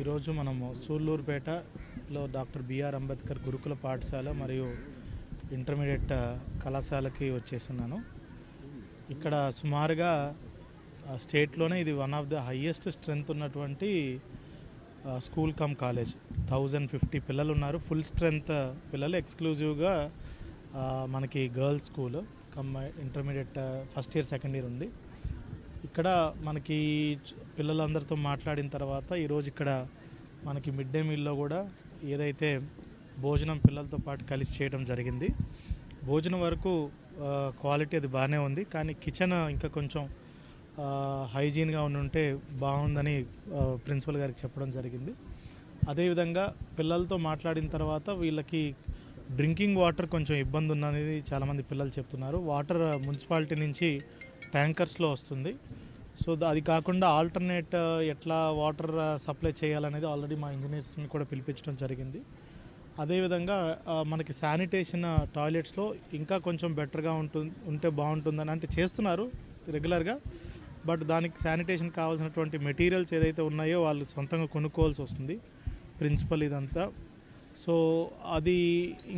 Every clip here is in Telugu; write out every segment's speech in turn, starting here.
ఈరోజు మనము సూళ్ళూరుపేటలో డాక్టర్ బిఆర్ అంబేద్కర్ గురుకుల పాఠశాల మరియు ఇంటర్మీడియట్ కళాశాలకి వచ్చేస్తున్నాను. ఇక్కడ సుమారుగా స్టేట్లోనే ఇది one of the highest strength ఉన్నటువంటి school cum college. Thousand fifty పిల్లలు ఉన్నారు ఫుల్ స్ట్రెంగ్త్ పిల్లలు ఎక్స్క్లూజివ్గా మనకి girls school cum intermediate first year second year ఉంది. ఇక్కడ మనకి పిల్లలందరితో మాట్లాడిన తర్వాత ఈరోజు ఇక్కడ మనకి మిడ్ డే మీల్లో కూడా ఏదైతే భోజనం పిల్లలతో పాటు కలిసి చేయడం జరిగింది. భోజనం వరకు క్వాలిటీ అది బాగానే ఉంది. కానీ కిచెన్ ఇంకా కొంచెం హైజీన్గా ఉండి ఉంటే బాగుందని ప్రిన్సిపల్ గారికి చెప్పడం జరిగింది. అదేవిధంగా పిల్లలతో మాట్లాడిన తర్వాత వీళ్ళకి డ్రింకింగ్ వాటర్ కొంచెం ఇబ్బంది ఉందనేది చాలామంది పిల్లలు చెప్తున్నారు. వాటర్ మున్సిపాలిటీ నుంచి ట్యాంకర్స్లో వస్తుంది. సో అది కాకుండా ఆల్టర్నేట్ uh, ఎట్లా వాటర్ సప్లై uh, చేయాలనేది ఆల్రెడీ మా ఇంజనీర్స్ని కూడా పిలిపించడం జరిగింది. అదేవిధంగా uh, మనకి శానిటేషన్ టాయిలెట్స్లో ఇంకా కొంచెం బెటర్గా ఉంటుంది ఉంటే బాగుంటుందని అంటే చేస్తున్నారు రెగ్యులర్గా బట్ దానికి శానిటేషన్ కావాల్సినటువంటి మెటీరియల్స్ ఏదైతే ఉన్నాయో వాళ్ళు సొంతంగా కొనుక్కోవాల్సి వస్తుంది. ప్రిన్సిపల్ ఇదంతా. సో అది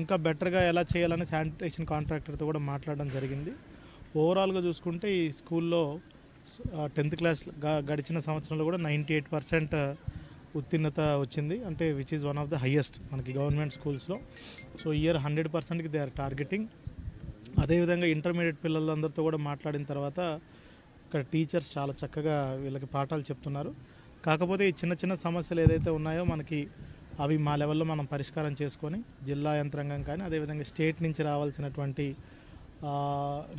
ఇంకా బెటర్గా ఎలా చేయాలని శానిటేషన్ కాంట్రాక్టర్తో కూడా మాట్లాడడం జరిగింది. ఓవరాల్గా చూసుకుంటే ఈ స్కూల్లో టెన్త్ క్లాస్ గడిచిన సంవత్సరంలో కూడా నైంటీ ఎయిట్ పర్సెంట్ ఉత్తీర్ణత వచ్చింది. అంటే which is one of the highest మనకి గవర్నమెంట్ స్కూల్స్లో. సో ఇయర్ హండ్రెడ్ పర్సెంట్కి దే ఆర్ టార్గెటింగ్. అదేవిధంగా ఇంటర్మీడియట్ పిల్లలందరితో కూడా మాట్లాడిన తర్వాత ఇక్కడ టీచర్స్ చాలా చక్కగా వీళ్ళకి పాఠాలు చెప్తున్నారు. కాకపోతే ఈ చిన్న చిన్న సమస్యలు ఏదైతే ఉన్నాయో మనకి అవి మా లెవెల్లో మనం పరిష్కారం చేసుకొని జిల్లా యంత్రాంగం కానీ అదేవిధంగా స్టేట్ నుంచి రావాల్సినటువంటి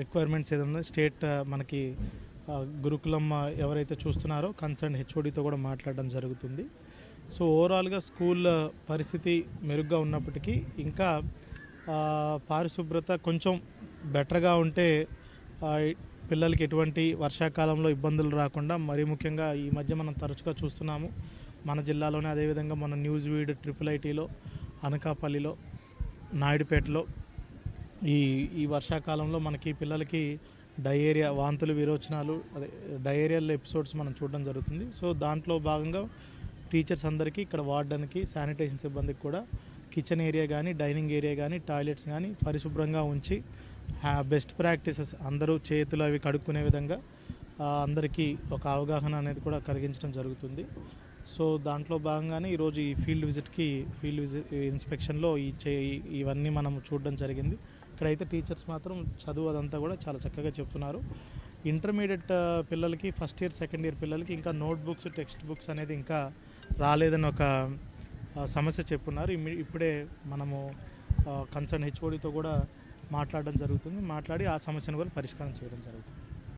రిక్వైర్మెంట్స్ ఏదైనా స్టేట్ మనకి గురుకులం ఎవరైతే చూస్తున్నారో కన్సర్న్ హెచ్ఓడితో కూడా మాట్లాడడం జరుగుతుంది. సో ఓవరాల్గా స్కూల్ పరిస్థితి మెరుగ్గా ఉన్నప్పటికీ ఇంకా పారిశుభ్రత కొంచెం బెటర్గా ఉంటే పిల్లలకి ఎటువంటి వర్షాకాలంలో ఇబ్బందులు రాకుండా మరీ ముఖ్యంగా ఈ మధ్య మనం తరచుగా చూస్తున్నాము. మన జిల్లాలోనే అదేవిధంగా మన న్యూస్ వీడ్ ట్రిపుల్ ఐటీలో అనకాపల్లిలో నాయుడుపేటలో ఈ ఈ వర్షాకాలంలో మనకి పిల్లలకి డయేరియా వాంతులు విరోచనాలు అదే డయేరియల్ ఎపిసోడ్స్ మనం చూడడం జరుగుతుంది. సో దాంట్లో భాగంగా టీచర్స్ అందరికీ ఇక్కడ వాడడానికి శానిటేషన్ సిబ్బందికి కూడా కిచెన్ ఏరియా కానీ డైనింగ్ ఏరియా కానీ టాయిలెట్స్ కానీ పరిశుభ్రంగా ఉంచి బెస్ట్ ప్రాక్టీసెస్ అందరూ చేతులు అవి కడుక్కునే విధంగా అందరికీ ఒక అవగాహన అనేది కూడా కలిగించడం జరుగుతుంది. సో దాంట్లో భాగంగానే ఈరోజు ఈ ఫీల్డ్ విజిట్కి ఫీల్డ్ విజిట్ ఇన్స్పెక్షన్లో ఈ చే ఇవన్నీ మనం చూడడం జరిగింది. ఇక్కడైతే టీచర్స్ మాత్రం చదువు అదంతా కూడా చాలా చక్కగా చెప్తున్నారు. ఇంటర్మీడియట్ పిల్లలకి ఫస్ట్ ఇయర్ సెకండ్ ఇయర్ పిల్లలకి ఇంకా నోట్బుక్స్ టెక్స్ట్ బుక్స్ అనేది ఇంకా రాలేదని ఒక సమస్య చెప్పున్నారు. ఇప్పుడే మనము కన్సర్న్ హెచ్ఓడితో కూడా మాట్లాడడం జరుగుతుంది. మాట్లాడి ఆ సమస్యను కూడా పరిష్కారం చేయడం జరుగుతుంది.